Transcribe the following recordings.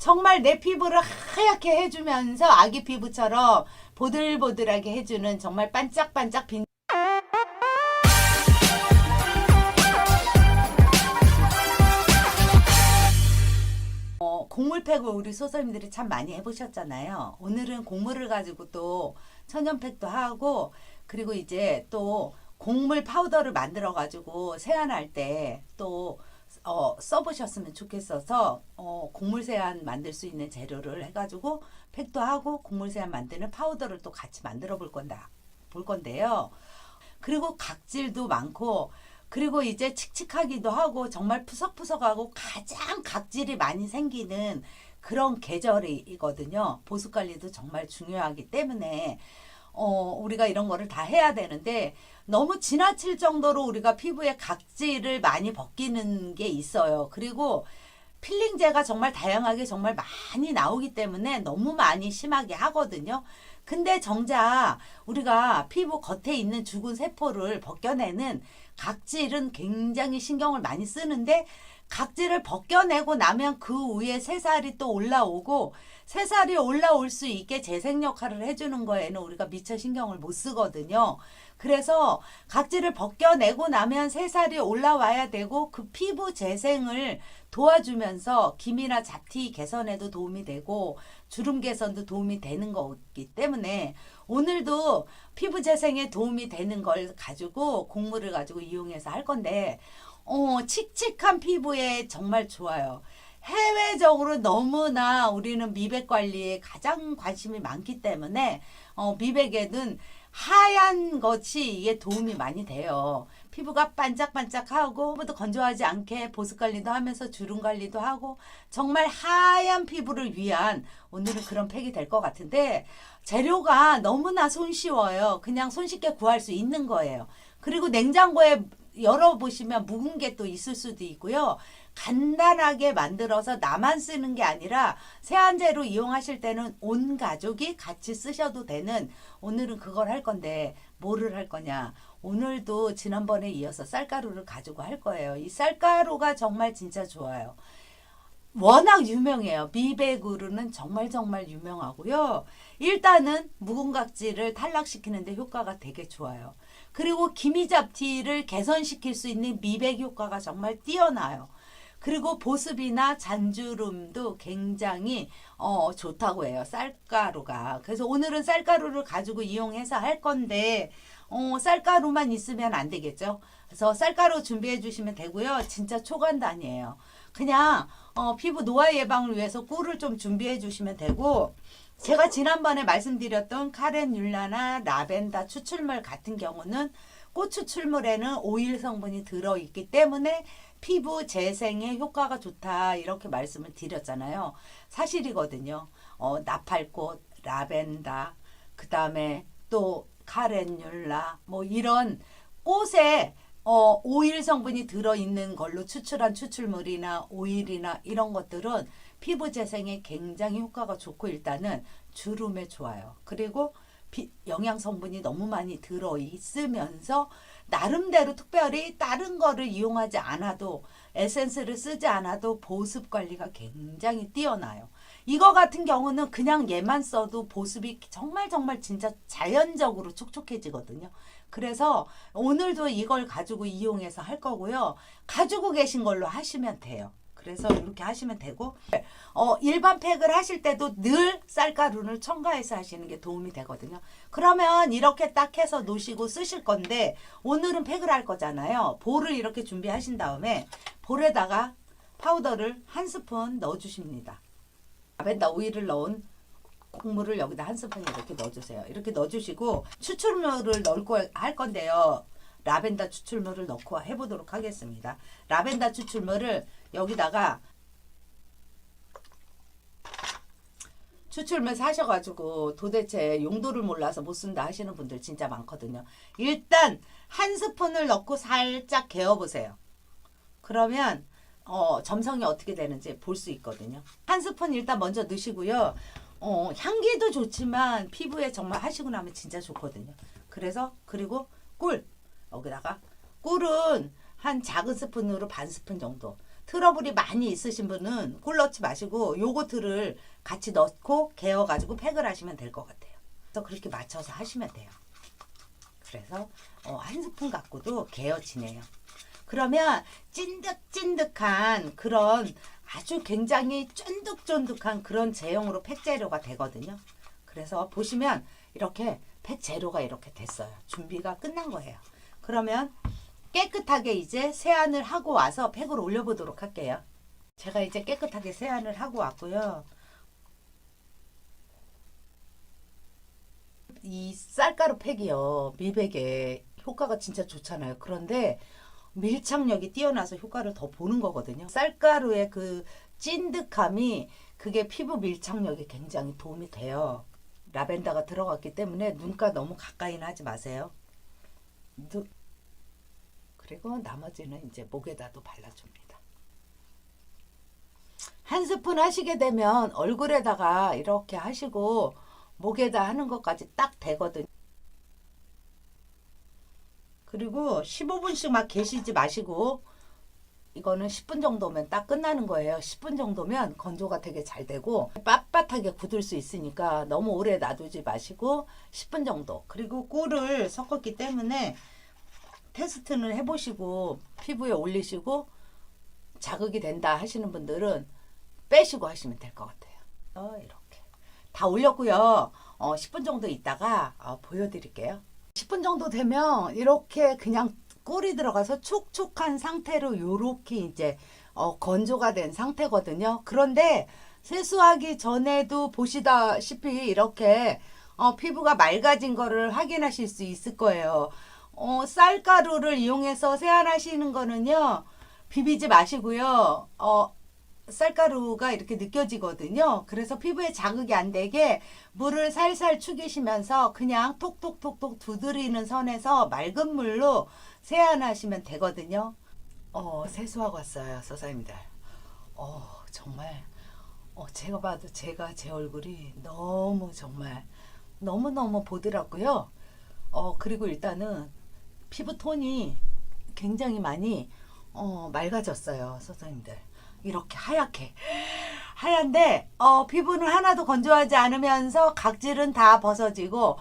정말 내 피부를 하얗게 해주면서 아기 피부처럼 보들보들하게 해주는 정말 반짝반짝 빈 어, 곡물팩을 우리 소설님들이 참 많이 해보셨잖아요. 오늘은 곡물을 가지고 또 천연팩도 하고 그리고 이제 또 곡물 파우더를 만들어 가지고 세안할 때또 어, 써보셨으면 좋겠어서 어, 곡물 세안 만들 수 있는 재료를 해가지고 팩도 하고 곡물 세안 만드는 파우더를 또 같이 만들어 볼 건다 볼 건데요. 그리고 각질도 많고 그리고 이제 칙칙하기도 하고 정말 푸석푸석하고 가장 각질이 많이 생기는 그런 계절이거든요. 보습 관리도 정말 중요하기 때문에 어, 우리가 이런 거를 다 해야 되는데 너무 지나칠 정도로 우리가 피부에 각질을 많이 벗기는 게 있어요. 그리고 필링제가 정말 다양하게 정말 많이 나오기 때문에 너무 많이 심하게 하거든요. 근데 정작 우리가 피부 겉에 있는 죽은 세포를 벗겨내는 각질은 굉장히 신경을 많이 쓰는데 각질을 벗겨내고 나면 그 위에 새살이 또 올라오고 새살이 올라올 수 있게 재생 역할을 해주는 거에는 우리가 미처 신경을 못 쓰거든요. 그래서 각질을 벗겨내고 나면 새살이 올라와야 되고 그 피부 재생을 도와주면서 기미나 잡티 개선에도 도움이 되고 주름 개선도 도움이 되는 거기 때문에 오늘도 피부 재생에 도움이 되는 걸 가지고 곡물을 가지고 이용해서 할 건데 어, 칙칙한 피부에 정말 좋아요. 해외적으로 너무나 우리는 미백 관리에 가장 관심이 많기 때문에 어, 미백에는 하얀 것이 이게 도움이 많이 돼요. 피부가 반짝반짝하고 피부도 건조하지 않게 보습 관리도 하면서 주름 관리도 하고 정말 하얀 피부를 위한 오늘은 그런 팩이 될 것 같은데 재료가 너무나 손쉬워요. 그냥 손쉽게 구할 수 있는 거예요. 그리고 냉장고에 열어보시면 묵은 게 또 있을 수도 있고요. 간단하게 만들어서 나만 쓰는 게 아니라 세안제로 이용하실 때는 온 가족이 같이 쓰셔도 되는 오늘은 그걸 할 건데 뭐를 할 거냐. 오늘도 지난번에 이어서 쌀가루를 가지고 할 거예요. 이 쌀가루가 정말 진짜 좋아요. 워낙 유명해요. 미백으로는 정말 정말 유명하고요. 일단은 묵은 각질을 탈락시키는데 효과가 되게 좋아요. 그리고 기미잡티를 개선시킬 수 있는 미백 효과가 정말 뛰어나요. 그리고 보습이나 잔주름도 굉장히 어, 좋다고 해요. 쌀가루가. 그래서 오늘은 쌀가루를 가지고 이용해서 할 건데 어, 쌀가루만 있으면 안 되겠죠. 그래서 쌀가루 준비해 주시면 되고요. 진짜 초간단이에요. 그냥 어, 피부 노화 예방을 위해서 꿀을 좀 준비해 주시면 되고 제가 지난번에 말씀드렸던 카렌율라나 라벤더 추출물 같은 경우는 꽃 추출물에는 오일 성분이 들어있기 때문에 피부 재생에 효과가 좋다 이렇게 말씀을 드렸잖아요. 사실이거든요. 어, 나팔꽃, 라벤더, 그 다음에 또 카렌율라 뭐 이런 꽃에 어, 오일 성분이 들어있는 걸로 추출한 추출물이나 오일이나 이런 것들은 피부 재생에 굉장히 효과가 좋고 일단은 주름에 좋아요. 그리고 비, 영양 성분이 너무 많이 들어 있으면서 나름대로 특별히 다른 거를 이용하지 않아도 에센스를 쓰지 않아도 보습 관리가 굉장히 뛰어나요. 이거 같은 경우는 그냥 얘만 써도 보습이 정말 정말 진짜 자연적으로 촉촉해지거든요. 그래서 오늘도 이걸 가지고 이용해서 할 거고요. 가지고 계신 걸로 하시면 돼요. 그래서 이렇게 하시면 되고 어, 일반 팩을 하실 때도 늘 쌀가루를 첨가해서 하시는 게 도움이 되거든요. 그러면 이렇게 딱 해서 놓으시고 쓰실 건데 오늘은 팩을 할 거잖아요. 볼을 이렇게 준비하신 다음에 볼에다가 파우더를 한 스푼 넣어 주십니다. 라벤더 오일을 넣은 국물을 여기다 한 스푼 이렇게 넣어주세요. 이렇게 넣어주시고 추출물을 넣을 거할 건데요. 라벤더 추출물을 넣고 해보도록 하겠습니다. 라벤더 추출물을 여기다가 추출물 사셔가지고 도대체 용도를 몰라서 못 쓴다 하시는 분들 진짜 많거든요. 일단 한 스푼을 넣고 살짝 개어보세요. 그러면 어, 점성이 어떻게 되는지 볼 수 있거든요. 한 스푼 일단 먼저 넣으시고요. 어, 향기도 좋지만 피부에 정말 하시고 나면 진짜 좋거든요. 그래서 그리고 꿀 여기다가 꿀은 한 작은 스푼으로 반 스푼 정도 트러블이 많이 있으신 분은 꿀 넣지 마시고 요거트를 같이 넣고 개어 가지고 팩을 하시면 될 것 같아요. 그래서 그렇게 맞춰서 하시면 돼요. 그래서 어, 한 스푼 갖고도 개어지네요. 그러면 찐득찐득한 그런 아주 굉장히 쫀득쫀득한 그런 제형으로 팩 재료가 되거든요. 그래서 보시면 이렇게 팩 재료가 이렇게 됐어요. 준비가 끝난 거예요. 그러면 깨끗하게 이제 세안을 하고 와서 팩을 올려보도록 할게요. 제가 이제 깨끗하게 세안을 하고 왔고요. 이 쌀가루 팩이요 미백에 효과가 진짜 좋잖아요. 그런데 밀착력이 뛰어나서 효과를 더 보는 거거든요. 쌀가루의 그 찐득함이 그게 피부 밀착력에 굉장히 도움이 돼요. 라벤더가 들어갔기 때문에 눈가 너무 가까이는 하지 마세요. 눈- 그리고 나머지는 이제 목에다도 발라줍니다. 한 스푼 하시게 되면 얼굴에다가 이렇게 하시고 목에다 하는 것까지 딱 되거든요. 그리고 15분씩 막 계시지 마시고 이거는 10분 정도면 딱 끝나는 거예요. 10분 정도면 건조가 되게 잘 되고 빳빳하게 굳을 수 있으니까 너무 오래 놔두지 마시고 10분 정도. 그리고 꿀을 섞었기 때문에 테스트는 해보시고 피부에 올리시고 자극이 된다 하시는 분들은 빼시고 하시면 될 것 같아요. 어, 이렇게 다 올렸고요. 어, 10분 정도 있다가 어, 보여드릴게요. 10분 정도 되면 이렇게 그냥 꿀이 들어가서 촉촉한 상태로 요렇게 이제 어, 건조가 된 상태거든요. 그런데 세수하기 전에도 보시다시피 이렇게 어, 피부가 맑아진 거를 확인하실 수 있을 거예요. 어, 쌀가루를 이용해서 세안하시는 거는요. 비비지 마시고요. 어, 쌀가루가 이렇게 느껴지거든요. 그래서 피부에 자극이 안 되게 물을 살살 축이시면서 그냥 톡톡톡톡 두드리는 선에서 맑은 물로 세안하시면 되거든요. 어, 세수하고 왔어요, 선생님들. 어, 정말 어, 제가 봐도 제가 제 얼굴이 너무 정말 너무너무 보드랍고요. 어, 그리고 일단은 피부 톤이 굉장히 많이 어, 맑아졌어요, 선생님들. 이렇게 하얗게. 하얀데, 어, 피부는 하나도 건조하지 않으면서 각질은 다 벗어지고,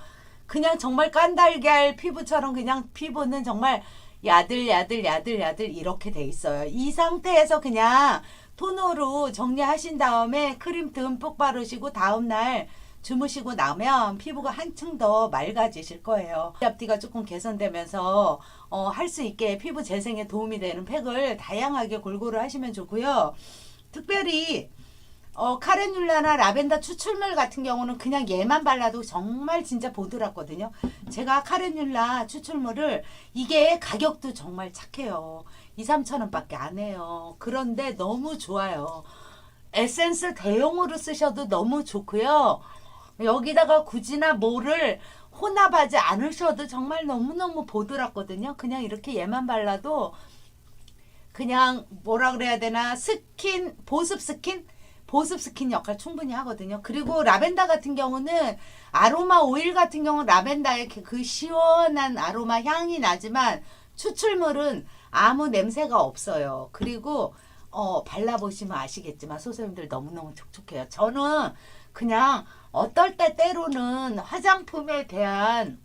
그냥 정말 깐달걀 피부처럼 그냥 피부는 정말 야들야들 야들야들 이렇게 돼 있어요. 이 상태에서 그냥 토너로 정리하신 다음에 크림 듬뿍 바르시고 다음날 주무시고 나면 피부가 한층 더 맑아지실 거예요. 앞뒤가 조금 개선되면서 어, 할 수 있게 피부 재생에 도움이 되는 팩을 다양하게 골고루 하시면 좋고요. 특별히 어, 카레듈라나 라벤더 추출물 같은 경우는 그냥 얘만 발라도 정말 진짜 보드랍거든요. 제가 카레듈라 추출물을 이게 가격도 정말 착해요. 2, 3천 원밖에 안 해요. 그런데 너무 좋아요. 에센스 대용으로 쓰셔도 너무 좋고요. 여기다가 굳이나 뭐를 혼합하지 않으셔도 정말 너무너무 보드랍거든요. 그냥 이렇게 얘만 발라도 그냥 뭐라 그래야 되나 스킨 보습 스킨 보습 스킨 역할 충분히 하거든요. 그리고 라벤더 같은 경우는 아로마 오일 같은 경우는 라벤더의 그- 그 시원한 아로마 향이 나지만 추출물은 아무 냄새가 없어요. 그리고 어, 발라보시면 아시겠지만 소소님들 너무너무 촉촉해요. 저는 그냥 어떨 때 때로는 화장품에 대한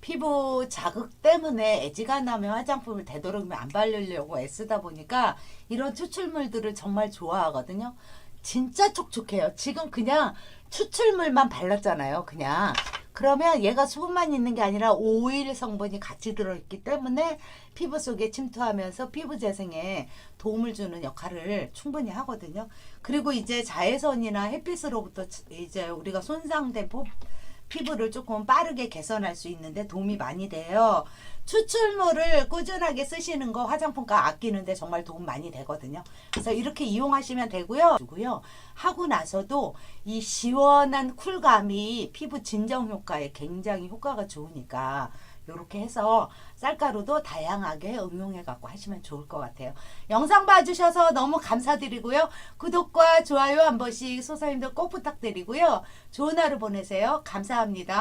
피부 자극 때문에 애지가 나면 화장품을 되도록이면 안 바르려고 애쓰다 보니까 이런 추출물들을 정말 좋아하거든요. 진짜 촉촉해요. 지금 그냥 추출물만 발랐잖아요. 그냥. 그러면 얘가 수분만 있는 게 아니라 오일 성분이 같이 들어있기 때문에 피부 속에 침투하면서 피부 재생에 도움을 주는 역할을 충분히 하거든요. 그리고 이제 자외선이나 햇빛으로부터 이제 우리가 손상된 포- 피부를 조금 빠르게 개선할 수 있는데 도움이 많이 돼요. 추출물을 꾸준하게 쓰시는 거 화장품가 아끼는데 정말 도움 많이 되거든요. 그래서 이렇게 이용하시면 되고요. 하고 나서도 이 시원한 쿨감이 피부 진정 효과에 굉장히 효과가 좋으니까 이렇게 해서 쌀가루도 다양하게 응용해 갖고 하시면 좋을 것 같아요. 영상 봐주셔서 너무 감사드리고요. 구독과 좋아요 한 번씩 소사님들 꼭 부탁드리고요. 좋은 하루 보내세요. 감사합니다.